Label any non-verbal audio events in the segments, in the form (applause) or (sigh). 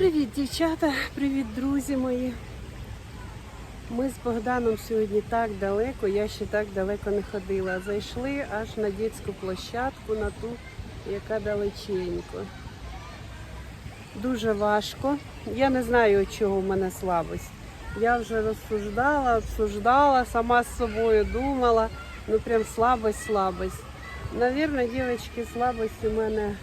Привіт, дівчата, привіт, друзі мої. Ми з Богданом сьогодні так далеко, я ще так далеко не ходила. Зайшли аж на дитячу площадку, на ту, яка далеченько. Дуже важко. Я не знаю, чого в мене слабость. Я вже розсуждала, обсуждала, сама з собою думала. Ну прям слабость, слабость. Навірно, дівчатки, слабость у мене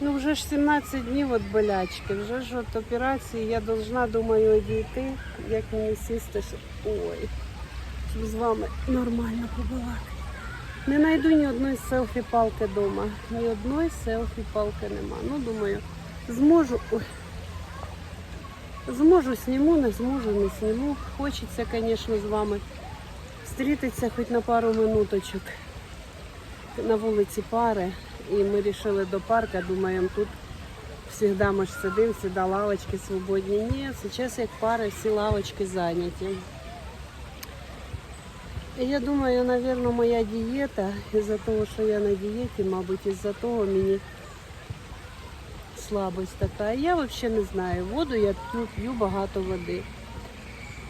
Ну, вже ж 17 днів от болячки, вже ж от операції я должна, думаю, одійти, як мені сісти, щоб... Ой, щоб з вами нормально побувати. Не знайду ні одної селфі-палки вдома. Ні одної селфі-палки нема. Ну, думаю, зможу. Ой. Зможу, сніму, не зможу, не сніму. Хочеться, звісно, з вами зустрітися хоч на пару минуточок. На вулиці пари. І ми вирішили до парка, думаємо, тут завжди ми ж сидимо, завжди лавочки свободні. Ні, зараз як пари, всі лавочки зайняті. Я думаю, напевно, моя дієта, із-за того, що я на дієті, мабуть, із-за того мені слабость така. Я взагалі не знаю. Воду я п'ю, п'ю багато води.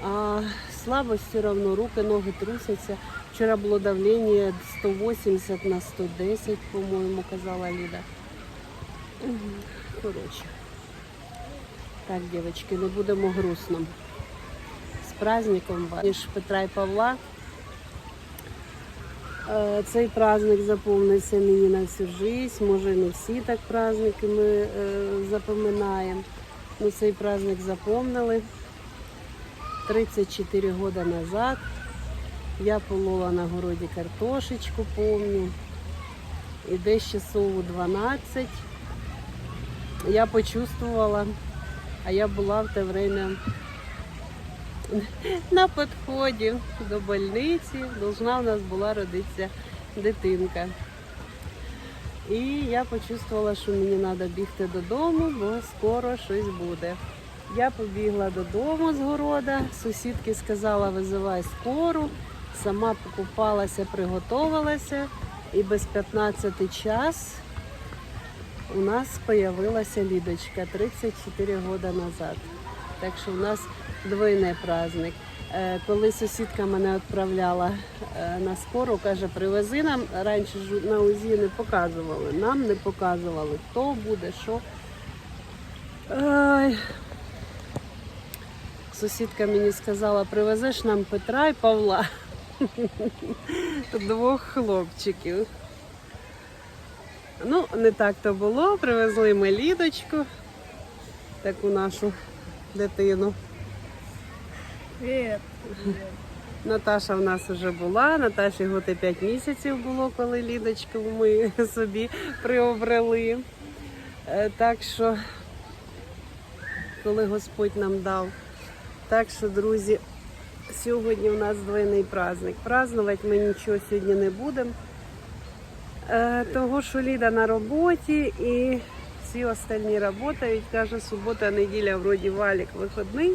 А слабость все одно, руки, ноги трусяться. Вчора було давлення 180 на 110, по-моєму, казала Ліда. Коротше. Так, дівчатки, не будемо грустно. З праздником вас. Петра і Павла. Е, Цей праздник заповнився мені на всю життя. Може, не всі так праздники ми е, запоминаємо. Ну, цей праздник запомнили. 34 роки назад я полола на городі картошечку, помню. І десь часов у 12 я почувствувала, а я була в те время на підході до больниці. Должна у нас була родитися дитинка. І я почувствувала, що мені треба бігти додому, бо скоро щось буде. Я побігла додому з города, сусідки сказала, визивай скору, сама покупалася, приготувалася, і без 15 час у нас з'явилася Лідочка 34 роки назад. Так що у нас двойний праздник. Е, Коли сусідка мене відправляла е, на скору, каже, привези нам раніше ж на УЗІ не показували. Нам не показували, хто буде, що. Ой. Сусідка мені сказала, привезеш нам Петра і Павла. Двох хлопчиків. Ну, не так то було. Привезли ми Лідочку, таку нашу дитину. Привет. Наташа в нас вже була. Наташі год і 5 місяців було, коли Лідочку ми собі приобрели. Е, Так що, коли Господь нам дав. Так що, друзі, сьогодні у нас двойний праздник. Празднувати ми нічого сьогодні не будемо. Е, Того, що Ліда на роботі і всі остальні працюють. Каже, субота, неділя, вроді валік виходний.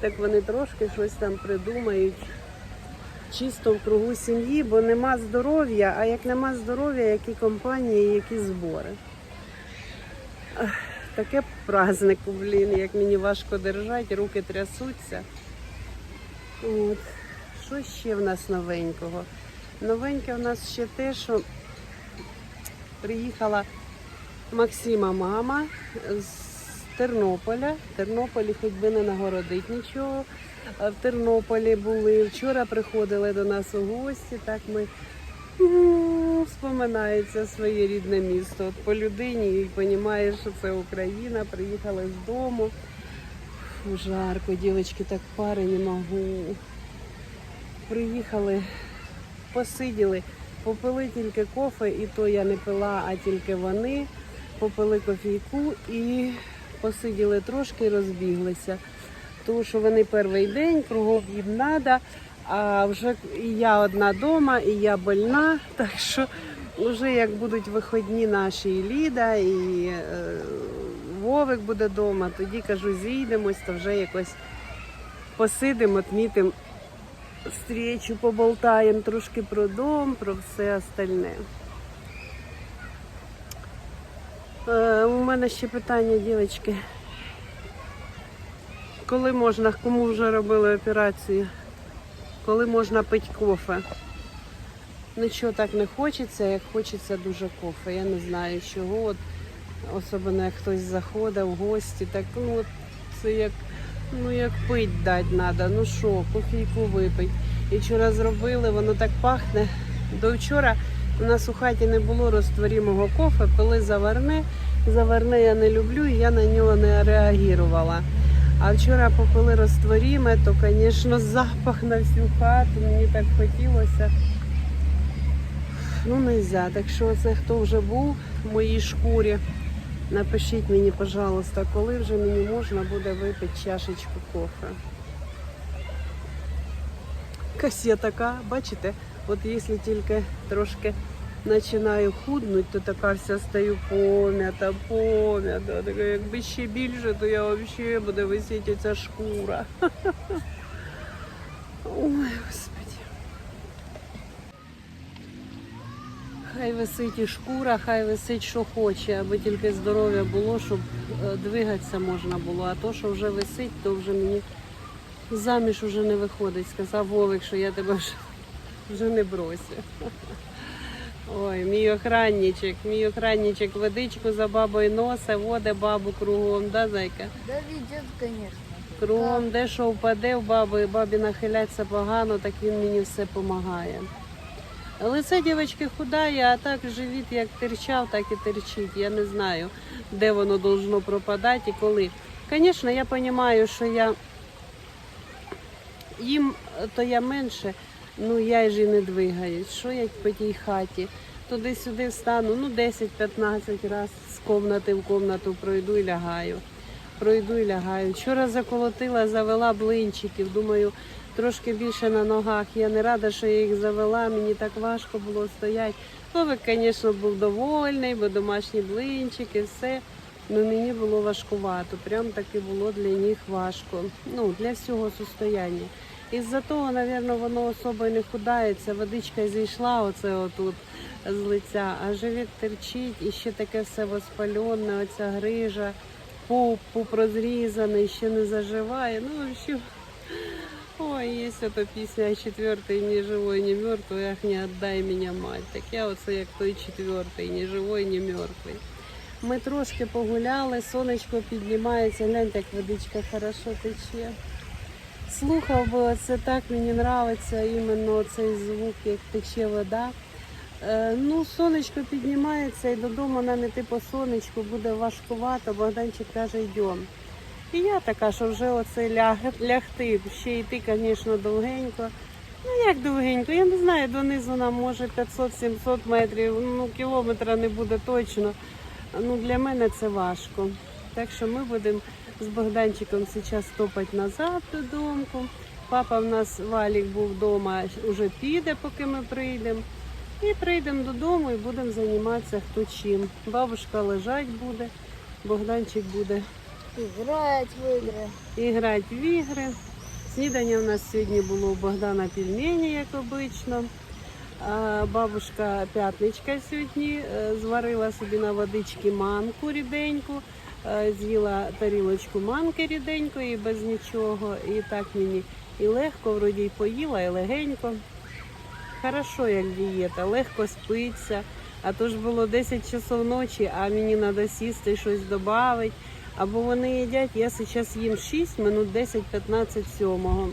Так вони трошки щось там придумають чисто в кругу сім'ї, бо нема здоров'я, а як нема здоров'я, які компанії, які збори. Таке празднику, блін, як мені важко держати, руки трясуться. От. Що ще в нас новенького? Новеньке в нас ще те, що приїхала Максима мама з Тернополя. В Тернополі хоч би не нагородить нічого. В Тернополі були. Вчора приходили до нас у гості. Так ми вспоминається своє рідне місто. От по людині і розумієш, що це Україна. Приїхали з дому. Фу, жарко, дівчатки, так пари не можу. Приїхали, посиділи, попили тільки кофе, і то я не пила, а тільки вони. Попили кофійку і посиділи трошки розбіглися. Тому що вони перший день, кругом їм треба, а вже я одна вдома, і я больна. (laughs) Так що вже як будуть виходні наші і Ліда, і е, Вовик буде вдома, тоді кажу, зійдемось, то вже якось посидимо, відмітимо встречу, поболтаємо трошки про дом, про все остальне. Е, у мене ще питання, дівчатки. Коли можна, кому вже робили операцію? Коли можна пити кофе? Нічого так не хочеться, як хочеться дуже кофе. Я не знаю чого. От, особливо як хтось заходить в гості, так ну от це як, ну як пить дати треба. Ну що, кофійку випить. І вчора зробили, воно так пахне. До вчора у нас у хаті не було розтворімого кофе, пили заварне. Заварне я не люблю і я на нього не реагувала. А вчора попили розтворіме, то, звісно, запах на всю хату. Мені так хотілося. Ну, не можна. Так що це хто вже був в моїй шкурі. Напишіть мені, пожалуйста, коли вже мені можна буде випити чашечку кофе. Якась я така, бачите, от якщо тільки трошки починаю худнути, то така вся стаю пом'ята, пом'ята. Така, якби ще більше, то я взагалі буде висіти ця шкура. (laughs) Ой, господи. Хай висить і шкура, хай висить, що хоче, аби тільки здоров'я було, щоб е, двигатися можна було. А то, що вже висить, то вже мені заміж уже не виходить. Сказав Вовик, що я тебе вже, вже не бросю. (laughs) Ой, мій охранничок, мій охранничок водичку за бабою носа, воде бабу кругом, да, зайка? Да ведет, конечно. Кругом, де що впаде в баби, бабі нахиляться погано, так він мені все допомагає. Лице дівчинки худає, а так живіт як терчав, так і терчить. Я не знаю, де воно должно пропадати і коли. Звісно, я розумію, що я їм то я менше, ну я ж і не двигаюсь. Що я по тій хаті? Туди-сюди встану, ну 10-15 разів з комнати в комнату пройду і лягаю. Пройду і лягаю. Вчора заколотила, завела блинчиків. Думаю, трошки більше на ногах. Я не рада, що я їх завела. Мені так важко було стояти. Вовик, звісно, був довольний, бо домашні блинчики, все. Ну мені було важкувато. Прям таки було для них важко. Ну, для всього состояння. Із-за того, мабуть, воно особо не худається. Водичка зійшла оце отут з лиця, а живіт терчить і ще таке все воспалене, оця грижа, пуп, пуп розрізаний, ще не заживає. Ну, що. Ой, є ото пісня четвертий, ні живой, ні мертвий, ах, не отдай мене мать. Так я оце як той четвертий, ні живой, ні мертвий. Ми трошки погуляли, сонечко піднімається, гляньте, як водичка хорошо тече. Слухав би оце так, мені подобається іменно цей звук, як тече вода. Е, ну, сонечко піднімається і додому нам іти по сонечку буде важкувато, Богданчик каже, йдемо. І я така, що вже оце ляг, лягти, ще йти, звісно, довгенько. Ну як довгенько, я не знаю, донизу нам може 500-700 метрів, ну кілометра не буде точно. Ну для мене це важко. Так що ми будемо з Богданчиком зараз топати назад додому. Папа в нас валік був вдома, вже піде, поки ми прийдемо. І прийдемо додому і будемо займатися хто чим. Бабушка лежать буде, Богданчик буде Играть в игры. і в ігри. Снідання в нас сьогодні було у Богдана пельмені, як обично. А бабушка п'ятничка сьогодні е, зварила собі на водички манку ріденьку, з'їла тарілочку манки ріденької без нічого. І так мені і легко, вроді й поїла, і легенько. Хорошо, як дієта, легко спиться. А то ж було 10 часов ночі, а мені треба сісти і щось додати. Або вони їдять, я зараз їм 6 минут 10-15 сьомого.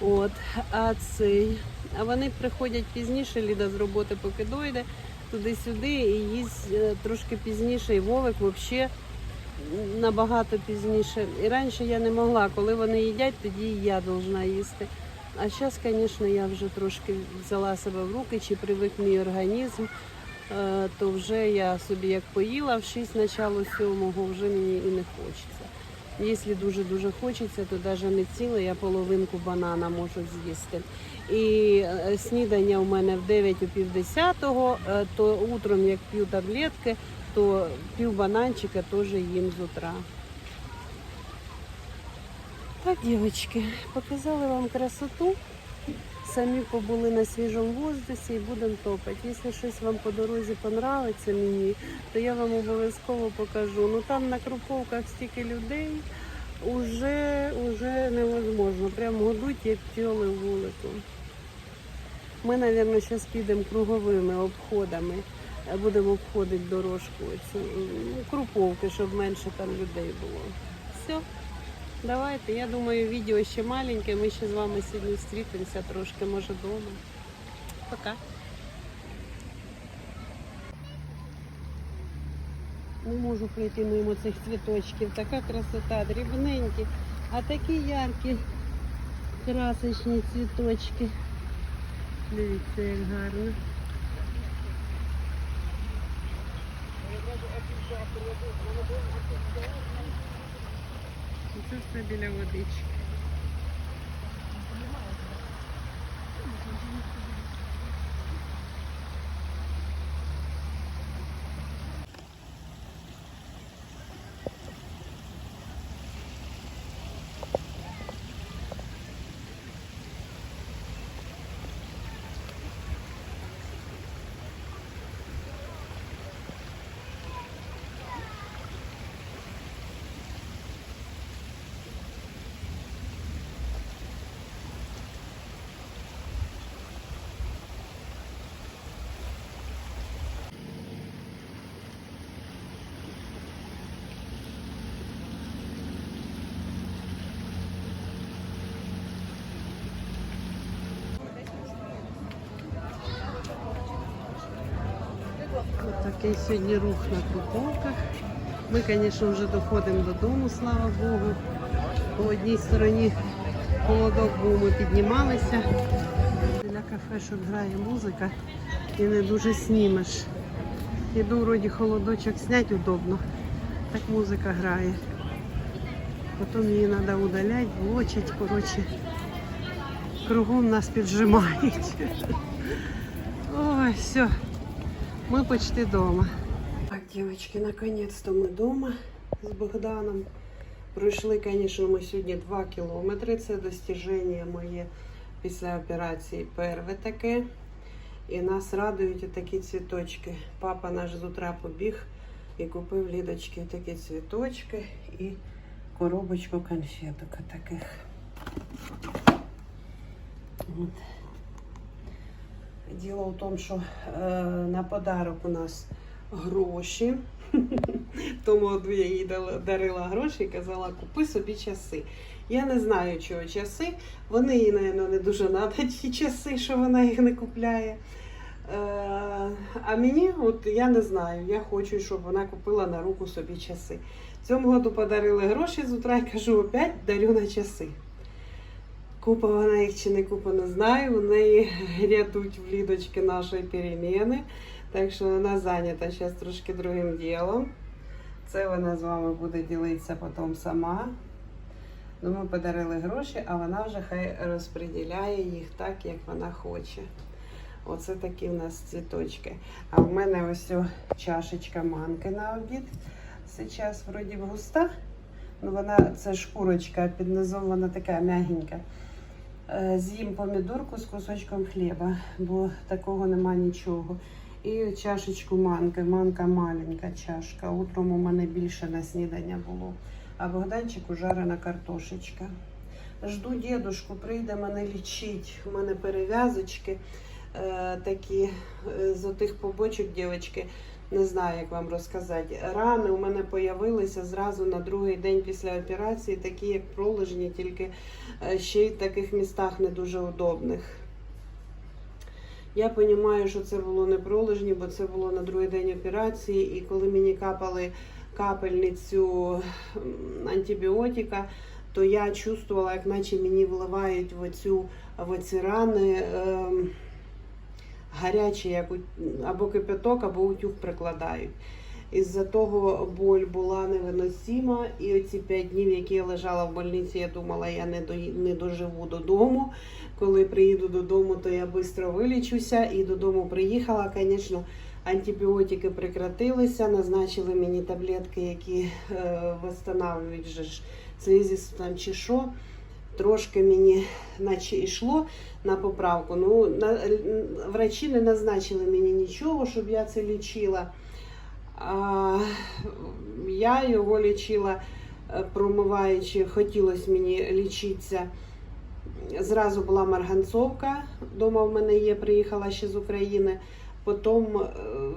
От, а цей. А вони приходять пізніше, Ліда з роботи поки дойде туди-сюди і їсть е, трошки пізніше. І Вовик взагалі набагато пізніше. І раніше я не могла, коли вони їдять, тоді і я повинна їсти. А зараз, звісно, я вже трошки взяла себе в руки, чи привик мій організм, е, то вже я собі як поїла в 6 начало сьомого, вже мені і не хочеться. Якщо дуже-дуже хочеться, то навіть не ціле, я половинку банана можу з'їсти. І е, снідання у мене в 9 у пів десятого, е, то утром як п'ю таблетки, то пів бананчика теж їм з утра. Так, дівчатки, показали вам красоту. Самі побули на свіжому воздусі і будемо топати. Якщо щось вам по дорозі понравиться мені, то я вам обов'язково покажу. Ну там на Круповках стільки людей, уже, уже невозможно. Прям годуть, як пчоли вулику. Ми, мабуть, зараз підемо круговими обходами. Будемо обходити дорожку цю ну, круповки, щоб менше там людей було. Все, давайте. Я думаю, відео ще маленьке. Ми ще з вами сьогодні зустрітимося трошки, може, вдома. Пока. Не можу пройти мимо цих цвіточків. Така красота, дрібненькі, а такі яркі, красочні цвіточки. Дивіться, як гарно. Це все біля водички. Такий сьогодні рух на Круповках. Ми, звісно, вже доходимо додому, слава Богу. По одній стороні холодок був, ми піднімалися. Біля кафешок грає музика і не дуже знімеш. Іду вроді холодочок зняти удобно. Так музика грає. Потім її треба удаляти, блочить, коротше. Кругом нас піджимають. (laughs) Ой, все. Мы почти дома. Так, девочки, наконец-то мы дома з Богданом. Пройшли, звісно, ми сьогодні 2 кілометри. Це достіження моє після операції перве таке. І нас радують такі цвіточки. Папа наш з утра побіг і купив лідочки такі цвіточки і коробочку конфеток таких. От. Діло в тому, що е, на подарок у нас гроші. (laughs) Тому я їй дарила гроші і казала, купи собі часи. Я не знаю, чого часи. Вони їй, мабуть, не дуже треба ті часи, що вона їх не купляє. Е, а мені, от я не знаю, я хочу, щоб вона купила на руку собі часи. Цьому году подарили гроші з утра і кажу, опять дарю на часи. Купа вона їх чи не купа, не знаю. У неї (laughs) рядуть в лідочки нашої переміни. Так що вона зайнята зараз трошки другим ділом. Це вона з вами буде ділитися потім сама. Ну, ми подарили гроші, а вона вже хай розподіляє їх так, як вона хоче. Оце такі в нас цвіточки. А в мене ось чашечка манки на обід. Зараз вроді густа. Ну, вона це шкурочка, під низом вона така м'ягенька. Е, З'їм помідорку з кусочком хліба, бо такого нема нічого. І чашечку манки. Манка маленька чашка. Утром у мене більше на снідання було. А Богданчику жарена картошечка. Жду дідушку, прийде мене лічить. У мене перев'язочки е, такі е, з отих побочок, дівчатки. Не знаю, як вам розказати. Рани у мене появилися зразу на другий день після операції, такі як пролежні, тільки е, ще й в таких містах не дуже удобних. Я розумію, що це було не пролежні, бо це було на другий день операції, і коли мені капали капельницю антибіотика, то я чувствувала, як наче мені вливають в оцю в оці рани. ем, гарячий, як або кипяток, або утюг прикладають. Із-за того боль була невиносима, і оці п'ять днів, які я лежала в больниці, я думала, я не, до, не доживу додому. Коли приїду додому, то я швидко вилічуся і додому приїхала. Звісно, антибіотики прекратилися, назначили мені таблетки, які е, ж слизисту там чи що. Трошки мені наче йшло на поправку. Ну, на, врачі не назначили мені нічого, щоб я це лічила. А, я його лічила, е, промиваючи, хотілося мені лічитися. Зразу була марганцовка, дома в мене є, приїхала ще з України. Потім е,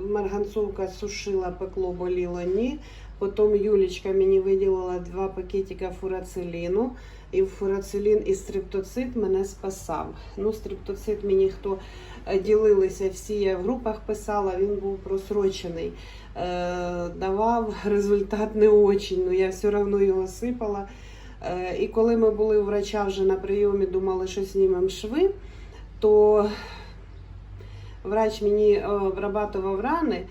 марганцовка сушила, пекло, боліло, ні. Потім Юлічка мені виділила два пакетика фурациліну. І фурацилін і стриптоцит мене спасав. Ну, стриптоцит мені хто е, ділилися, всі я в групах писала, він був просрочений. Е, давав результат не очень, ну я все одно його сипала. Е, і коли ми були у врача вже на прийомі, думали, що знімемо шви, то врач мені е, обрабатував рани,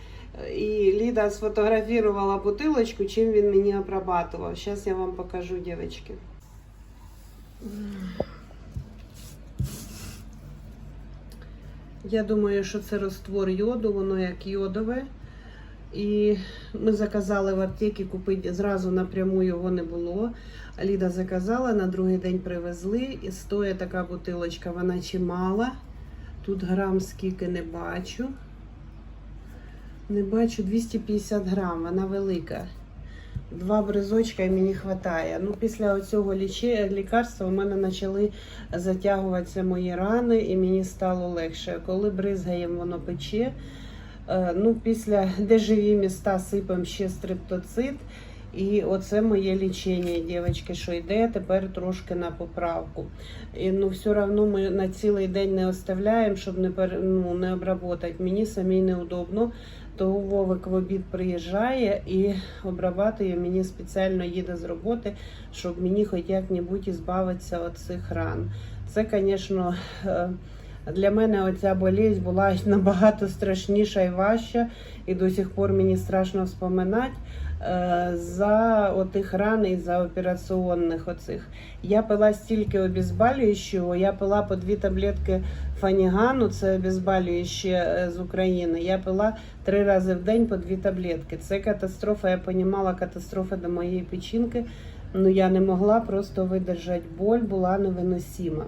і Ліда сфотографувала бутилочку, чим він мені обрабатував. Зараз я вам покажу, дівчатки. Я думаю, що це розтвор йоду, воно як йодове. І ми заказали в аптеці купити зразу напряму його не було. Ліда заказала, на другий день привезли. І стоїть така бутилочка, вона чимала. Тут грам скільки не бачу. Не бачу 250 грам, вона велика. Два бризочка і мені вистачає. Ну, після цього ліче, лікарства у мене почали затягуватися мої рани, і мені стало легше. Коли бризгаємо, воно пече. Е, Ну, після де живі міста сипемо ще стриптоцит. І оце моє лічення, дівчатки, що йде тепер трошки на поправку. І, ну, все одно ми на цілий день не оставляємо, щоб не, пер, ну, не обработати. Мені самій неудобно. То Вовик в обід приїжджає і обрабатує мені спеціально їде з роботи, щоб мені хоч як-небудь ізбавитися цих ран. Це, звісно, е, для мене оця болість була (laughs) набагато страшніша і важча, і до сих пор мені страшно вспоминати е, за отих ран і за операційних оцих. Я пила стільки обезболюючого, я пила по дві таблетки фанігану, це обезболююче е, з України. Я пила три рази в день по дві таблетки. Це катастрофа, я розуміла, катастрофа до моєї печінки. Ну я не могла просто видержати боль, була невиносима.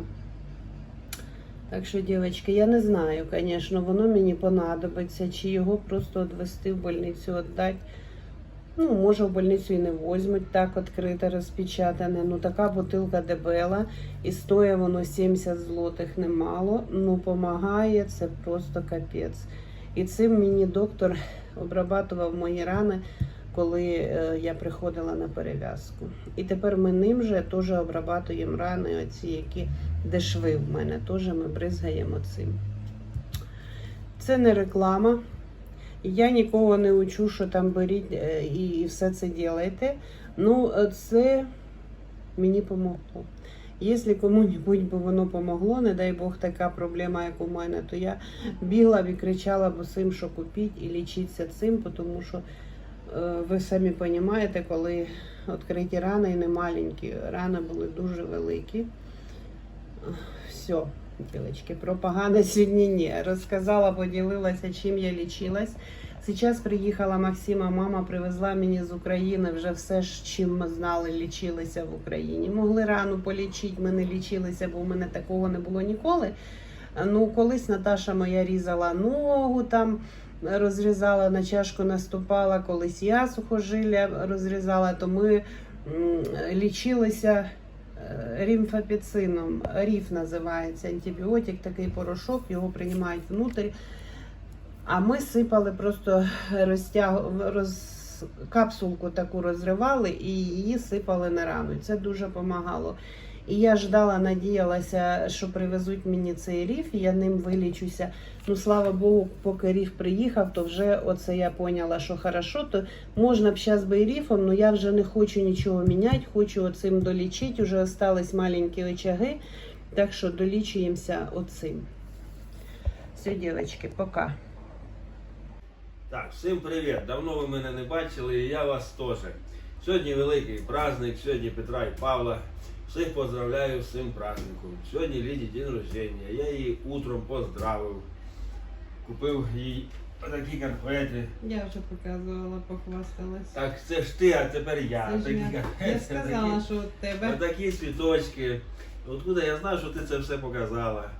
Так що, дівчатки, я не знаю, звісно, воно мені понадобиться, чи його просто відвести в больницю, віддати. Ну, може, в больницю і не возьмуть так відкрите, розпечатане. Ну, така бутилка дебела, і стоїть воно 70 злотих немало. Ну, помагає, це просто капець. І цим мені доктор обрабатував мої рани, коли е, я приходила на перев'язку. І тепер ми ним же теж обрабатуємо рани, оці, які де шви в мене, теж ми бризгаємо цим. Це не реклама. Я нікого не учу, що там беріть е, і все це ділайте. Ну, е, це мені помогло. Якщо кому-небудь би воно помогло, не дай Бог така проблема, як у мене, то я бігла і кричала б усім, що купіть і лічіться цим, тому що е, ви самі розумієте, коли відкриті рани і не маленькі, рани були дуже великі. Все, дівчатки, про погане сьогодні ні. Розказала, поділилася, чим я лічилась. Зараз приїхала Максима, мама привезла мені з України вже все, чим ми знали, лічилися в Україні. Могли рану полічити, ми не лічилися, бо в мене такого не було ніколи. Ну, колись Наташа моя різала ногу там. Розрізала на чашку, наступала, колись я сухожилля розрізала, то ми лічилися рімфапіцином. Ріф називається антибіотик, такий порошок, його приймають внутрі. А ми сипали просто розтяг... роз... капсулку таку розривали і її сипали на рану. Це дуже допомагало. І я ждала, надіялася, що привезуть мені цей ріф, і я ним вилічуся. Ну, слава Богу, поки ріф приїхав, то вже оце я поняла, що хорошо, то можна б зараз би і ріфом, але я вже не хочу нічого міняти, хочу оцим долічити. Уже остались маленькі очаги, так що долічуємося оцим. Все, дівчатки, пока. Так, всім привіт! Давно ви мене не бачили, і я вас теж. Сьогодні великий праздник, сьогодні Петра і Павла. Всіх поздравляю з цим праздником. Сьогодні Ліді день рождення. Я її утром поздравив. Купив їй такі конфети. Я вже показувала, похвасталась. Так це ж ти, а тепер я. Це ж такі я. конфети, Я сказала, такі, що у тебе. такі світочки. Откуда я знав, що ти це все показала?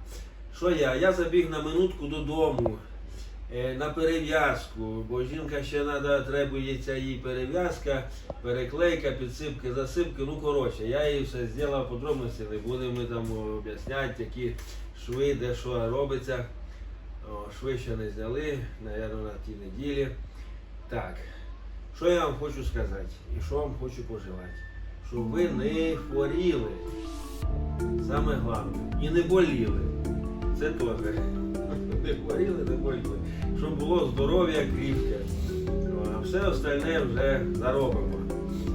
Що я? Я забіг на минутку додому. Е, На перев'язку, бо жінка ще надо, требується їй перев'язка, переклейка, підсипки, засипки. Ну коротше, я їй все зробив подробності, не будемо там об'ясняти, які шви, де що робиться. О, шви ще не зняли, напевно, на тій неділі. Так, що я вам хочу сказати і що вам хочу пожелати? Щоб ви не хворіли. Саме головне. І не боліли. Це теж. Не хворіли, не боліли. Щоб було здоров'я кріпке. Ну, А все остальне вже заробимо.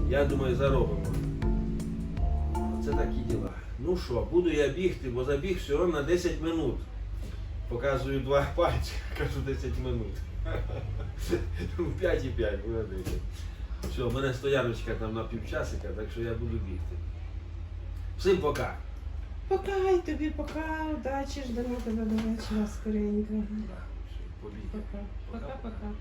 Я думаю, заробимо. Це такі діла. Ну що, буду я бігти, бо забіг все одно на 10 минут. Показую два (laughs) пальці, кажу 10 минут. (laughs) 5 і 5 буде 10. Все, в мене стояночка там на півчасика, так що я буду бігти. Всім пока. Пока і тобі пока, удачі, ждемо тебе до вечора скоренько. Пока. Пока-пока.